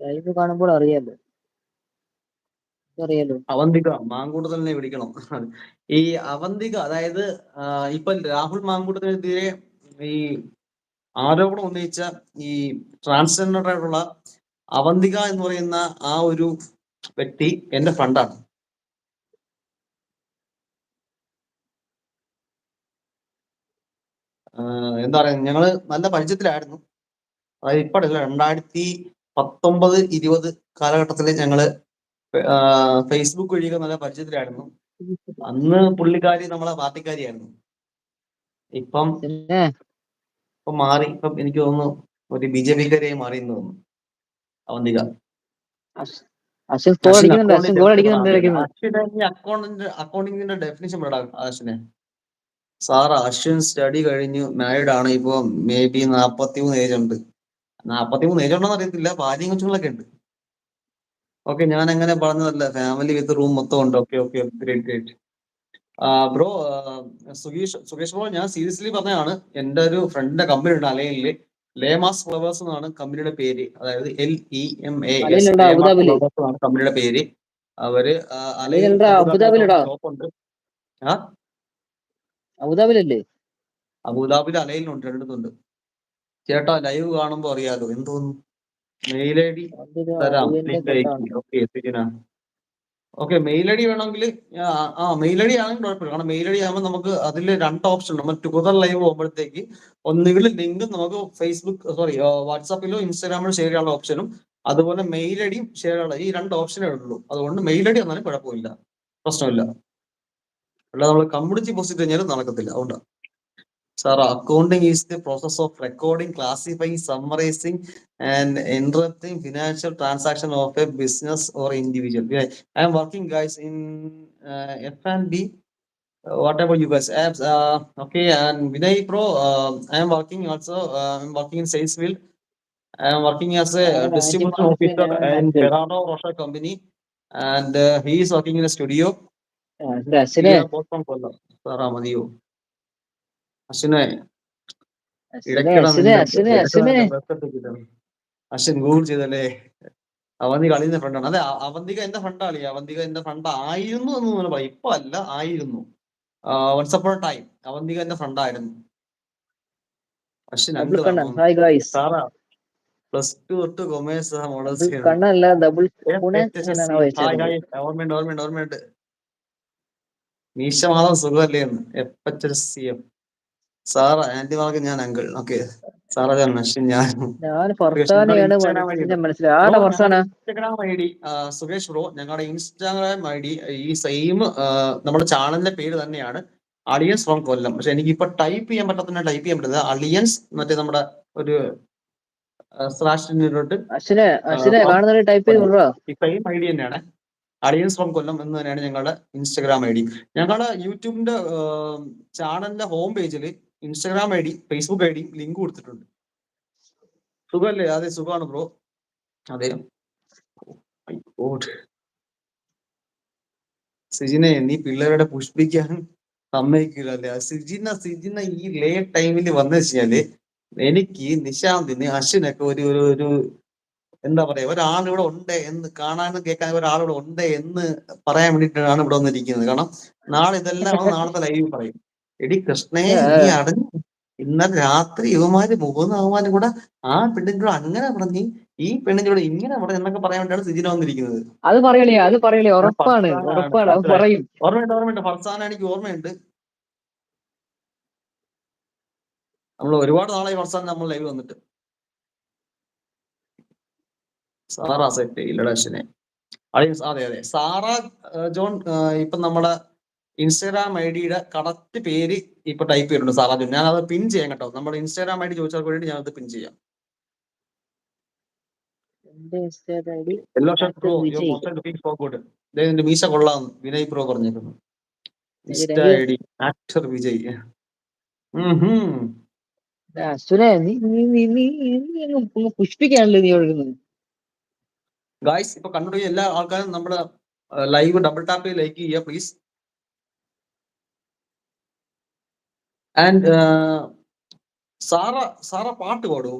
Live കാണുമ്പോൾ അറിയാലോ. അറിയാലോ. അവന്തിക മാങ്കൂട്ടത്തിനെ വിളിക്കണം. ഈ അവന്തിക അതായത് ഇപ്പൊ രാഹുൽ മാങ്കൂട്ടത്തിനെതിരെ ഈ ആരോപണം ഉന്നയിച്ച ഈ ട്രാൻസ്ജെൻഡർ ആയിട്ടുള്ള അവന്തിക എന്ന് പറയുന്ന ആ ഒരു വ്യക്തി എന്റെ ഫ്രണ്ടാണ്. എന്താ പറയാ ഞങ്ങൾ നല്ല പരിചയത്തിലായിരുന്നു. അതായത് ഇപ്പോഴല്ല രണ്ടായിരത്തി പത്തൊമ്പത് ഇരുപത് കാലഘട്ടത്തിൽ ഞങ്ങൾ ഫേസ്ബുക്ക് വഴിയൊക്കെ നല്ല പരിചയത്തിലായിരുന്നു. അന്ന് പുള്ളിക്കാരി നമ്മളെ പാർട്ടിക്കാരിയായിരുന്നു. ഇപ്പം ഇപ്പൊ ഇപ്പം മാറി ഇപ്പം എനിക്ക് തോന്നുന്നു ഒരു ബി ജെ പിക്കാരിയായി മാറി എന്ന് തോന്നുന്നു അവന്തിക അക്കൗണ്ടിങ്ങിന്റെ ഡെഫിനിഷൻ പറയടാ അശ്വിനെ. സാർ അശ്വിൻ സ്റ്റഡി കഴിഞ്ഞു മാരീഡ് ആണ്. ഇപ്പൊ മേ ബി നാപ്പത്തി മൂന്ന് ഏജ് ഉണ്ട്. നാപ്പത്തി മൂന്ന് ഏജ് ഉണ്ടോന്ന് അറിയത്തില്ല. ഭാര്യയും കൊച്ചുങ്ങളൊക്കെ ഉണ്ട്. ഓക്കെ ഞാൻ അങ്ങനെ പറഞ്ഞതല്ല. ഫാമിലി വിത്ത് റൂം മൊത്തം ഉണ്ട്. Okay okay great great bro സുഗീഷ് സുഗേഷ് bro ഞാൻ സീരിയസ്ലി പറഞ്ഞതാണ്. എന്റെ ഒരു ഫ്രണ്ടിന്റെ കമ്പനി ഉണ്ട് അലയിൽ ലേമാസ് ഫ്ലവേഴ്സ് എന്നാണ് കമ്പനിയുടെ പേര്. അതായത് എൽ ഇ എം എ കമ്പനിയുടെ പേര്. അവർ ഉണ്ട്. അബുദാബിലല്ലേ അബുദാബിയിൽ അലയിലുണ്ട് രണ്ടിടത്തുണ്ട്. ചേട്ടാ ലൈവ് കാണുമ്പോ അറിയാലോ എന്തോന്നു? മെയിൽ ഐ ഡി തരാം. ഓക്കെ മെയിൽ ഐ ഡി വേണമെങ്കിൽ ആ മെയിൽ ഐ ഡി ആണെങ്കിൽ കുഴപ്പമില്ല. കാരണം മെയിൽ ഐ ഡി ആകുമ്പോൾ നമുക്ക് അതിൽ രണ്ട് ഓപ്ഷൻ ഉണ്ട്. നമ്മൾ ടുഗദർ ലൈവ് പോകുമ്പോഴത്തേക്ക് ഒന്നുകിൽ ലിങ്ക് നമുക്ക് ഫേസ്ബുക്ക് സോറി വാട്സാപ്പിലോ ഇൻസ്റ്റാഗ്രാമിലോ ഷെയർ ചെയ്യാനുള്ള ഓപ്ഷനും അതുപോലെ മെയിൽ ഐ ഡിയും ഷെയർ ചെയ്യാനുള്ള ഈ രണ്ട് ഓപ്ഷനേ ഉള്ളൂ. അതുകൊണ്ട് മെയിൽ ഐ ഡി വന്നാലും കുഴപ്പമില്ല. പ്രശ്നമില്ല. അല്ലാതെ നമ്മൾ കമ്മ്യൂണിറ്റി പോസ്റ്റ് കഴിഞ്ഞാലും നടക്കത്തില്ല. അതുകൊണ്ടാണ് Sir, accounting is the process of recording, classifying, summarizing, and interrupting financial transaction of a business or individual. I am working, guys, in uh, F&B. Uh, whatever you guys have, uh, okay. And Vinay Pro, uh, I am working also. Uh, I'm working in sales field. I am working as a uh, distribution officer in Ferraro Russia company, and uh, he is working in a studio. That's it. Yeah, both from Kollam. Sir, അശ്വിനെ. Ashwin Google ചെയ്തല്ലേ? അവന്തിക അളിയുന്ന ഫ്രണ്ടാണ് അതെ അവന്തിക എന്റെ ഫ്രണ്ടാളി അവന്തിക എന്റെ front ആയിരുന്നു എന്ന് പറയും ഇപ്പൊ അല്ല ആയിരുന്നു. വാട്സപ്പ് ടൈം അവന്തിക എന്റെ ഫ്രണ്ടായിരുന്നു അശ്വിൻ പ്ലസ് ടു തൊട്ട് കൊമേഴ്സ് മോഡൽസ് ഓർമ്മയുണ്ട് ഓർമ്മയുണ്ട് മീശ മാധവൻ സുഖമല്ലേ എന്ന്? F H S C M Sara aunty Mark ഞാൻ അങ്കിൾ. ഓക്കെ. സാറാ ഞാൻ മനുഷ്യൻ ഞാൻ ഞാൻ ഫർസാനെയാണ് മനസ്സിലായി bro, Farzana Instagram I D Suresh bro ഞങ്ങളുടെ ഇൻസ്റ്റാഗ്രാം ഐ ഡി ഈ സെയിം നമ്മുടെ ചാനലിന്റെ പേര് തന്നെയാണ് അളിയൻസ് ഫ്രോം കൊല്ലം പക്ഷെ എനിക്ക് ഇപ്പൊ ടൈപ്പ് ചെയ്യാൻ പറ്റാത്ത ടൈപ്പ് ചെയ്യാൻ പറ്റുന്നത് അളിയൻസ് മറ്റേ നമ്മുടെ ഒരു സ്ലാഷിനോട്ട് ടൈപ്പ് ഈ സെയിം ഐ ഡി തന്നെയാണ്. അളിയൻസ് ഫ്രോം കൊല്ലം എന്ന് തന്നെയാണ് ഞങ്ങളുടെ ഇൻസ്റ്റാഗ്രാം ഐ ഡി ഞങ്ങളുടെ യൂട്യൂബിന്റെ ചാനലിന്റെ ഹോം പേജിൽ Instagram I D Facebook I D link കൊടുത്തിട്ടുണ്ട്. സുഖമല്ലേ? അതെ സുഖമാണ് ബ്രോ അതെ. God. സിജിനെ നീ പിള്ളേരുടെ പുഷ്പിക്കാൻ സമ്മതിക്കില്ല അല്ലേ സിജിന സിജിന ഈ ലേ ടൈമിൽ വന്നു വെച്ചാൽ എനിക്ക് നിശാന്തിന് അശ്വിനൊക്കെ ഒരു ഒരു ഒരു എന്താ പറയാ ഒരാളിവിടെ ഉണ്ട് എന്ന് കാണാനും കേൾക്കാനും ഒരാളിവിടെ ഉണ്ട് എന്ന് പറയാൻ വേണ്ടിയിട്ടാണ് ഇവിടെ വന്നിരിക്കുന്നത്. കാരണം നാളെ ഇതെല്ലാം നാളത്തെ ലൈവിൽ പറയും. എടി കൃഷ്ണേ നീ അടഞ്ഞു ഇന്നലെ രാത്രി യുവമാര് മൂന്ന് അവന്മാരും കൂടെ ആ പെണ്ണിനോട് അങ്ങനെ പറഞ്ഞ് ഈ പെണ്ണിനോട് ഇങ്ങനെ പറഞ്ഞു എന്നൊക്കെ പറയാൻ വേണ്ടിയാണ് സിജിന വന്നിരിക്കുന്നത്. അത് പറയണേ അത് പറയണേ ഉറപ്പാണ് ഉറപ്പാണ് അത്. പറയും. ഓർമ്മയുണ്ട് ഓർമ്മയുണ്ട് ഫർസാന എനിക്ക് ഓർമ്മയുണ്ട്. നമ്മൾ ഒരുപാട് നാളായി ഫർസാൻ നമ്മൾ ലൈവ് വന്നിട്ട്. സാറാ സെറ്റ് ഇല്ലടാ അശ്വിനെ. അളിയൻ അതെ അതെ. സാറ ജോൺ ഇപ്പൊ നമ്മുടെ ഇൻസ്റ്റാഗ്രാം ഐ ഡിയുടെ കറക്റ്റ് പേര് ഇപ്പൊ ടൈപ്പ് ചെയ്തിട്ടുണ്ട് സാർ ജോൺ ഞാൻ അത് പിൻ ചെയ്യാം കേട്ടോ. നമ്മുടെ ഇൻസ്റ്റാഗ്രാം ഐ ഡി ചോദിച്ചാൽ വേണ്ടി ഞാൻ അത് പിൻ ചെയ്യാം മീശ കൊള്ളാം. വിനയ് പ്രോ പറഞ്ഞിരുന്നു insta thank you. I D actor Vijay പുഷ്പിക്കാണല്ലോ നീ ഒഴുകുന്നത് ഗായ്സ് ഇപ്പൊ കണ്ടുപിടിച്ച എല്ലാ ആൾക്കാരും നമ്മുടെ ലൈവ് ഡബിൾ ടാപ്പ് ലൈക്ക് ചെയ്യുക പ്ലീസ് ആൻഡ് സാറ സാറ പാട്ട് പാടൂ